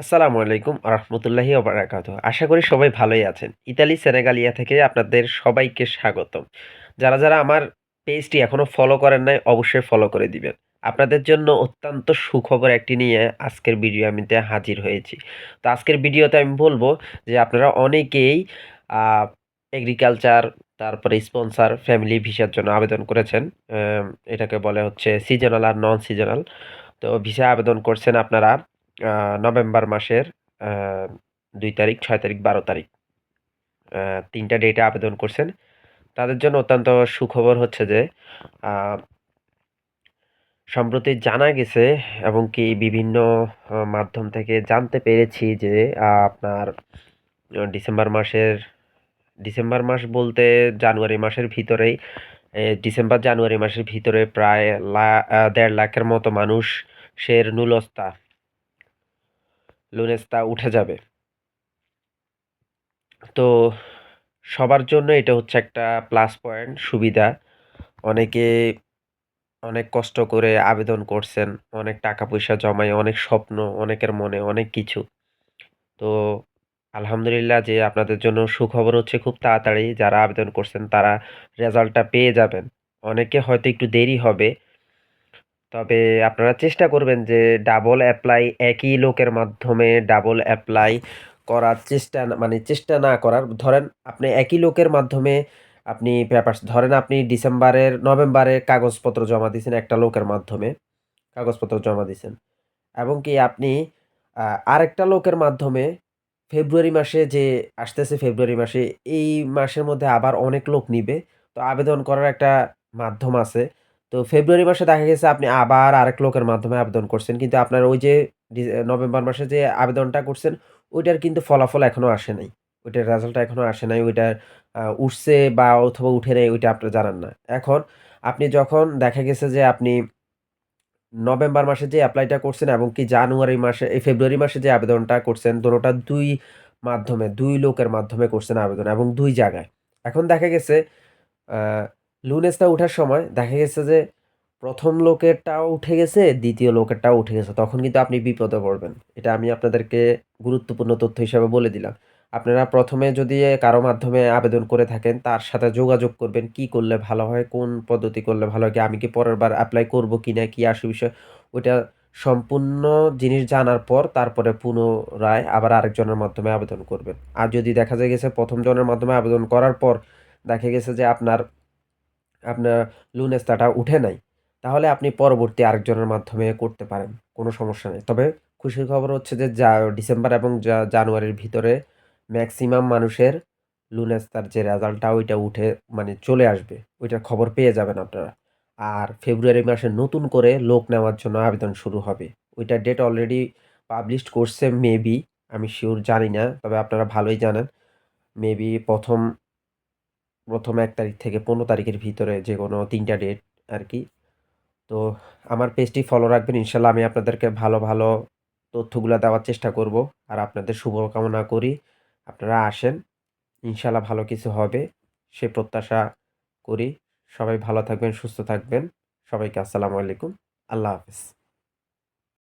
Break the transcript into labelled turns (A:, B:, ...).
A: আসসালামু আলাইকুম রহমতুল্লাহি ওবারাকাতু আশা করি সবাই ভালোই আছেন। ইতালি, সেনেগালিয়া থেকে আপনাদের সবাইকে স্বাগতম। যারা যারা আমার পেজটি এখনও ফলো করেন নাই, অবশ্যই ফলো করে দিবেন। আপনাদের জন্য অত্যন্ত সুখবর একটি নিয়ে আজকের ভিডিও আমিতে হাজির হয়েছি। তো আজকের ভিডিওতে আমি বলব যে আপনারা অনেকেই এগ্রিকালচার তারপরে স্পন্সার ফ্যামিলি ভিসার জন্য আবেদন করেছেন। এটাকে বলে হচ্ছে সিজনাল আর নন সিজনাল তো ভিসা আবেদন করছেন আপনারা। নভেম্বর মাসের দুই তারিখ, ছয় তারিখ, বারো তারিখ। তিনটা ডেটে আবেদন করছেন। তাদের জন্য অত্যন্ত সুখবর হচ্ছে যে সম্প্রতি জানা গেছে এবং কি বিভিন্ন মাধ্যম থেকে জানতে পেরেছি যে আপনার ডিসেম্বর মাসের, ডিসেম্বর মাস বলতে জানুয়ারি মাসের ভিতরেই ডিসেম্বর, জানুয়ারি মাসের ভিতরে প্রায় লা দেড় লাখের মতো মানুষের নুলস্তা লুনেস্তা উঠে যাবে। তো সবার জন্য এটা হচ্ছে একটা প্লাস পয়েন্ট সুবিধা। অনেকে অনেক কষ্ট করে আবেদন করছেন, অনেক টাকা পয়সা জমায়, অনেক স্বপ্ন, অনেকের মনে, অনেক কিছু। তো আলহামদুলিল্লাহ যে আপনাদের জন্য সুখবর হচ্ছে খুব তাড়াতাড়ি যারা আবেদন করছেন, তারা রেজাল্টটা পেয়ে যাবেন। অনেকে হয়তো একটু দেরি হবে তবে আপনারা চেষ্টা করবেন যে ডাবল অ্যাপ্লাই একই লোকের মাধ্যমে ডাবল অ্যাপ্লাই করার চেষ্টা মানে চেষ্টা না করার। ধরেন আপনি একই লোকের মাধ্যমে আপনি পেপার ধরেন আপনি ডিসেম্বরের, নভেম্বরে কাগজপত্র জমা দিয়েছেন একটা লোকের মাধ্যমে, কাগজপত্র জমা দিয়েছেন। এবং কি আপনি আরেকটা লোকের মাধ্যমে ফেব্রুয়ারি মাসে যে আসতেছে ফেব্রুয়ারি মাসে, এই মাসের মধ্যে আবার অনেক লোক নিবে। তো আবেদন করার একটা মাধ্যম আছে। তো ফেব্রুয়ারি মাসে দেখা গেছে আপনি আবার আরেক লোকের মাধ্যমে আবেদন করছেন। কিন্তু আপনার ওই যে নভেম্বর মাসে যে আবেদনটা করছেন, ওইটার কিন্তু ফলাফল এখনও আসে নাই। ওইটার রেজাল্ট এখনও আসে নাই। ওইটার উঠছে বা অথবা উঠে নেই, ওইটা আপনি জানান না। এখন আপনি যখন দেখা গেছে যে আপনি নভেম্বর মাসে যে অ্যাপ্লাইটা করছেন এবং কি জানুয়ারি মাসে, এই ফেব্রুয়ারি মাসে যে আবেদনটা করছেন, দুটোটা দুই মাধ্যমে, দুই লোকের মাধ্যমে করছেন আবেদন এবং দুই জায়গায়। এখন দেখা গেছে লুনেসটা ওঠার সময় দেখা গেছে যে প্রথম লোকেরটাও উঠে গেছে, দ্বিতীয় লোকেরটাও উঠে গেছে। তখন কিন্তু আপনি বিপদে পড়বেন। এটা আমি আপনাদেরকে গুরুত্বপূর্ণ তথ্য হিসাবে বলে দিলাম। আপনারা প্রথমে যদি কারও মাধ্যমে আবেদন করে থাকেন, তার সাথে যোগাযোগ করবেন, কি করলে ভালো হয়, কোন পদ্ধতি করলে ভালো হয়, কি আমি কি পরের বার অ্যাপ্লাই করব কি না, কি আসে বিষয়, ওইটা সম্পূর্ণ জিনিস জানার পর তারপরে পুনরায় আবার আরেকজনের মাধ্যমে আবেদন করবেন। আর যদি দেখা যায় গেছে প্রথম জনের মাধ্যমে আবেদন করার পর দেখা গেছে যে আপনার আপনার লুনেস্তাটা উঠে নাই, তাহলে আপনি পরবর্তী আরেকজনের মাধ্যমে করতে পারেন, কোনো সমস্যা নেই। তবে খুশির খবর হচ্ছে যে যা ডিসেম্বর এবং জানুয়ারির ভিতরে ম্যাক্সিমাম মানুষের লুনেস্তার যে রেজাল্টটা, ওইটা উঠে মানে চলে আসবে, ওইটার খবর পেয়ে যাবেন আপনারা। আর ফেব্রুয়ারি মাসে নতুন করে লোক নেওয়ার জন্য আবেদন শুরু হবে, ওইটা ডেট অলরেডি পাবলিশ করছে মেবি আমি শিওর জানি না, তবে আপনারা ভালোই জানেন মেবি প্রথম প্রথম এক তারিখ থেকে পনেরো তারিখের ভিতরে যে কোনো তিনটা ডেট আর কি। তো আমার পেজটি ফলো রাখবেন, ইনশাল্লাহ আমি আপনাদেরকে ভালো ভালো তথ্যগুলো দেওয়ার চেষ্টা করব। আর আপনাদের শুভকামনা করি, আপনারা আসেন, ইনশাল্লাহ ভালো কিছু হবে, সে প্রত্যাশা করি। সবাই ভালো থাকবেন, সুস্থ থাকবেন। সবাইকে আসসালামু আলাইকুম, আল্লাহ হাফেজ।